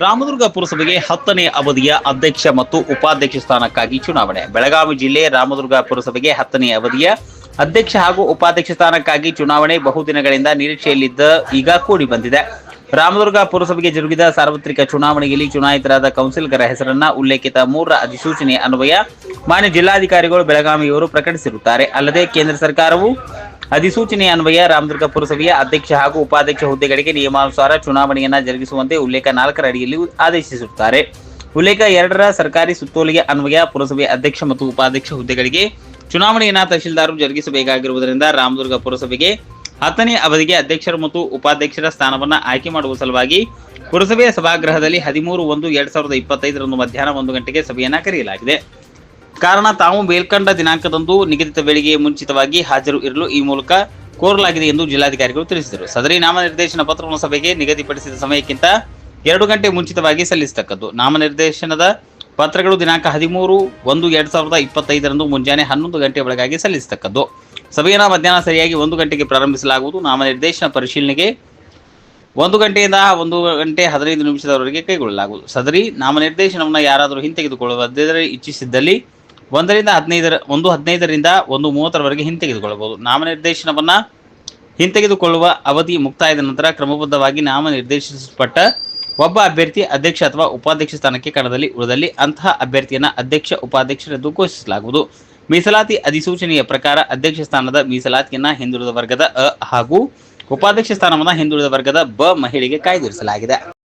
ರಾಮದುರ್ಗ ಪುರಸಭೆಗೆ ಹತ್ತನೇ ಅವಧಿಯ ಅಧ್ಯಕ್ಷ ಮತ್ತು ಉಪಾಧ್ಯಕ್ಷ ಸ್ಥಾನಕ್ಕಾಗಿ ಚುನಾವಣೆ. ಬೆಳಗಾವಿ ಜಿಲ್ಲೆ ರಾಮದುರ್ಗ ಪುರಸಭೆಗೆ ಹತ್ತನೇ ಅವಧಿಯ ಅಧ್ಯಕ್ಷ ಹಾಗೂ ಉಪಾಧ್ಯಕ್ಷ ಸ್ಥಾನಕ್ಕಾಗಿ ಚುನಾವಣೆ ಬಹುದಿನಗಳಿಂದ ನಿರೀಕ್ಷೆಯಲ್ಲಿದ್ದ ಈಗ ಕೂಡಿ ಬಂದಿದೆ. ರಾಮದುರ್ಗ ಪುರಸಭೆಗೆ ಜರುಗಿದ ಸಾರ್ವತ್ರಿಕ ಚುನಾವಣೆಯಲ್ಲಿ ಚುನಾಯಿತರಾದ ಕೌನ್ಸಿಲ್ಗರ ಹೆಸರನ್ನ ಉಲ್ಲೇಖಿತ ಮೂರರ ಅಧಿಸೂಚನೆ ಅನ್ವಯ ಮಾನ್ಯ ಜಿಲ್ಲಾಧಿಕಾರಿಗಳು ಬೆಳಗಾವಿಯವರು ಪ್ರಕಟಿಸಿರುತ್ತಾರೆ. ಅಲ್ಲದೆ ಕೇಂದ್ರ ಸರ್ಕಾರವು ಅಧಿಸೂಚನೆ ಅನ್ವಯ ರಾಮದುರ್ಗ ಪುರಸಭೆಯ ಅಧ್ಯಕ್ಷ ಹಾಗೂ ಉಪಾಧ್ಯಕ್ಷ ಹುದ್ದೆಗಳಿಗೆ ನಿಯಮಾನುಸಾರ ಚುನಾವಣೆಯನ್ನ ಜರುಗಿಸುವಂತೆ ಉಲ್ಲೇಖ ನಾಲ್ಕರ ಅಡಿಯಲ್ಲಿ ಆದೇಶಿಸುತ್ತಾರೆ. ಉಲ್ಲೇಖ ಎರಡರ ಸರ್ಕಾರಿ ಸುತ್ತೋಲೆಯ ಅನ್ವಯ ಪುರಸಭೆ ಅಧ್ಯಕ್ಷ ಮತ್ತು ಉಪಾಧ್ಯಕ್ಷ ಹುದ್ದೆಗಳಿಗೆ ಚುನಾವಣೆಯನ್ನ ತಹಶೀಲ್ದಾರರು ಜರುಗಿಸಬೇಕಾಗಿರುವುದರಿಂದ ರಾಮದುರ್ಗ ಪುರಸಭೆಗೆ ಹತ್ತನೇ ಅವಧಿಗೆ ಅಧ್ಯಕ್ಷರು ಮತ್ತು ಉಪಾಧ್ಯಕ್ಷರ ಸ್ಥಾನವನ್ನು ಆಯ್ಕೆ ಮಾಡುವ ಸಲುವಾಗಿ ಪುರಸಭೆಯ ಸಭಾಗೃಹದಲ್ಲಿ ಹದಿಮೂರು ಒಂದು ಎರಡ್ ಸಾವಿರದ ಇಪ್ಪತ್ತೈದರಂದು ಮಧ್ಯಾಹ್ನ ಒಂದು ಗಂಟೆಗೆ ಸಭೆಯನ್ನ ಕರೆಯಲಾಗಿದೆ. ಕಾರಣ ತಾವು ಮೇಲ್ಕಂಡ ದಿನಾಂಕದಂದು ನಿಗದಿತ ವೇಳೆಗೆ ಮುಂಚಿತವಾಗಿ ಹಾಜರು ಇರಲು ಈ ಮೂಲಕ ಕೋರಲಾಗಿದೆ ಎಂದು ಜಿಲ್ಲಾಧಿಕಾರಿಗಳು ತಿಳಿಸಿದರು. ಸದರಿ ನಾಮನಿರ್ದೇಶನ ಪತ್ರವನ್ನು ಸಭೆಗೆ ನಿಗದಿಪಡಿಸಿದ ಸಮಯಕ್ಕಿಂತ ಎರಡು ಗಂಟೆ ಮುಂಚಿತವಾಗಿ ಸಲ್ಲಿಸತಕ್ಕದ್ದು. ನಾಮನಿರ್ದೇಶನದ ಪತ್ರಗಳು ದಿನಾಂಕ ಹದಿಮೂರು ಒಂದು ಎರಡ್ ಸಾವಿರದ ಇಪ್ಪತ್ತೈದರಂದು ಮುಂಜಾನೆ ಹನ್ನೊಂದು ಗಂಟೆ ಒಳಗಾಗಿ ಸಲ್ಲಿಸತಕ್ಕದ್ದು. ಸಭೆಯನ್ನು ಮಧ್ಯಾಹ್ನ ಸರಿಯಾಗಿ ಒಂದು ಗಂಟೆಗೆ ಪ್ರಾರಂಭಿಸಲಾಗುವುದು. ನಾಮನಿರ್ದೇಶನ ಪರಿಶೀಲನೆಗೆ ಒಂದು ಗಂಟೆಯಿಂದ ಒಂದು ಗಂಟೆ ಹದಿನೈದು ನಿಮಿಷದವರೆಗೆ ಕೈಗೊಳ್ಳಲಾಗುವುದು. ಸದರಿ ನಾಮನಿರ್ದೇಶನವನ್ನು ಯಾರಾದರೂ ಹಿಂತೆಗೆದುಕೊಳ್ಳುವುದಿದ್ದರೆ ಇಚ್ಛಿಸಿದ್ದಲ್ಲಿ ಒಂದರಿಂದ ಹದಿನೈದರ, ಒಂದು ಹದಿನೈದರಿಂದ ಒಂದು ಮೂವತ್ತರವರೆಗೆ ಹಿಂತೆಗೆದುಕೊಳ್ಳಬಹುದು. ನಾಮನಿರ್ದೇಶನವನ್ನು ಹಿಂತೆಗೆದುಕೊಳ್ಳುವ ಅವಧಿ ಮುಕ್ತಾಯದ ನಂತರ ಕ್ರಮಬದ್ಧವಾಗಿ ನಾಮನಿರ್ದೇಶಿಸಲ್ಪಟ್ಟ ಒಬ್ಬ ಅಭ್ಯರ್ಥಿ ಅಧ್ಯಕ್ಷ ಅಥವಾ ಉಪಾಧ್ಯಕ್ಷ ಸ್ಥಾನಕ್ಕೆ ಕಣದಲ್ಲಿ ಉಳಿದಲ್ಲಿ ಅಂತಹ ಅಭ್ಯರ್ಥಿಯನ್ನ ಅಧ್ಯಕ್ಷ, ಉಪಾಧ್ಯಕ್ಷರೆಂದು ಘೋಷಿಸಲಾಗುವುದು. ಮೀಸಲಾತಿ ಅಧಿಸೂಚನೆಯ ಪ್ರಕಾರ ಅಧ್ಯಕ್ಷ ಸ್ಥಾನದ ಮೀಸಲಾತಿಯನ್ನು ಹಿಂದುಳಿದ ವರ್ಗದ ಅ ಹಾಗೂ ಉಪಾಧ್ಯಕ್ಷ ಸ್ಥಾನವನ್ನ ಹಿಂದುಳಿದ ವರ್ಗದ ಬ ಮಹಿಳೆಗೆ ಕಾಯ್ದಿರಿಸಲಾಗಿದೆ.